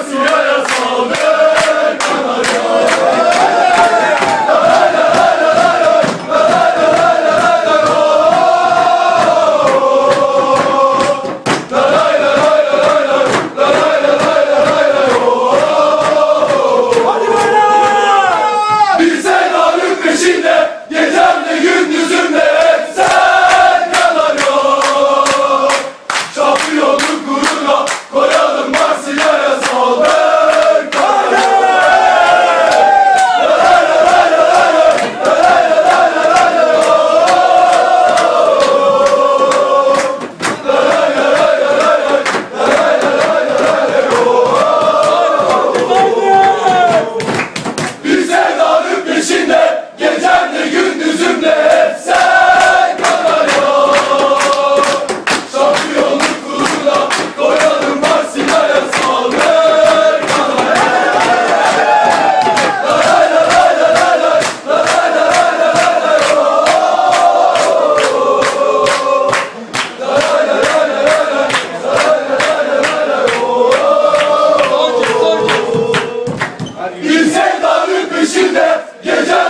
Senhor! içinde gece